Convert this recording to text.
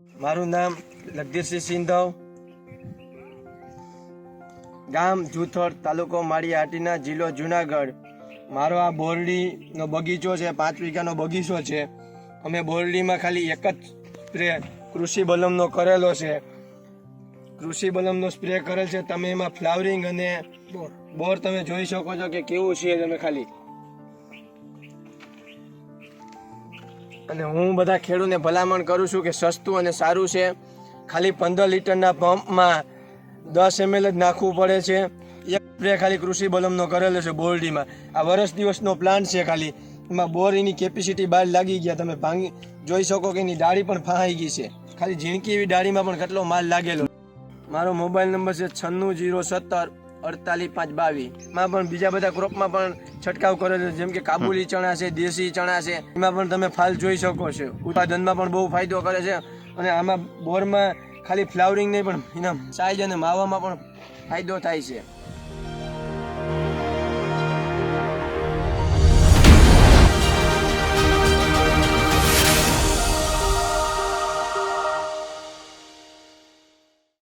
મારું નામ લગધીરસિંહ સિંધવ. ગામ જુથડ તાલુકો માળિયાહાટીના જિલ્લો જુનાગઢ. મારો આ બોરડીનો બગીચો છે, પાંચ વીઘાનો બગીચો છે. અમે બોરડીમાં ખાલી એક જ સ્પ્રે કૃષિ બલમનો કરેલો છે. કૃષિ બલમનો સ્પ્રે કરેલ છે, તમે એમાં ફ્લાવરિંગ અને બોર તમે જોઈ શકો છો કે કેવું છે, તમે ખાલી અને હું બધા ખેડૂતને ભલામણ કરું છું કે સસ્તું અને સારું છે. ખાલી પંદર લીટરના પંપમાં દસ એમએલ જ નાખવું પડે છે. એક સ્પ્રે ખાલી કૃષિ બલમનો કરેલો છે બોરડીમાં. આ વર્ષ દિવસનો પ્લાન્ટ છે ખાલી. એમાં બોર એની કેપેસિટી બહાર લાગી ગયા. તમે ભાંગી જોઈ શકો કે એની ડાળી પણ ફાઈ ગઈ છે. ખાલી ઝીણકી એવી ડાળીમાં પણ કેટલો માલ લાગેલો. મારો મોબાઈલ નંબર છે છન્નું જીરો સત્તર અડતાલીસ પાંચ બાવીસમાં પણ બીજા બધા ક્રોપમાં પણ છંટકાવ છે. જેમ કે કાબુલી ચણા છે, દેશી ચણા છે. એમાં પણ તમે ફાલ જોઈ શકો છો. ઉત્પાદનમાં પણ બહુ ફાયદો કરે છે. અને આમાં બોરમાં ખાલી ફ્લાવરિંગ નહીં પણ એના સાઈઝ અને માવામાં પણ ફાયદો થાય છે.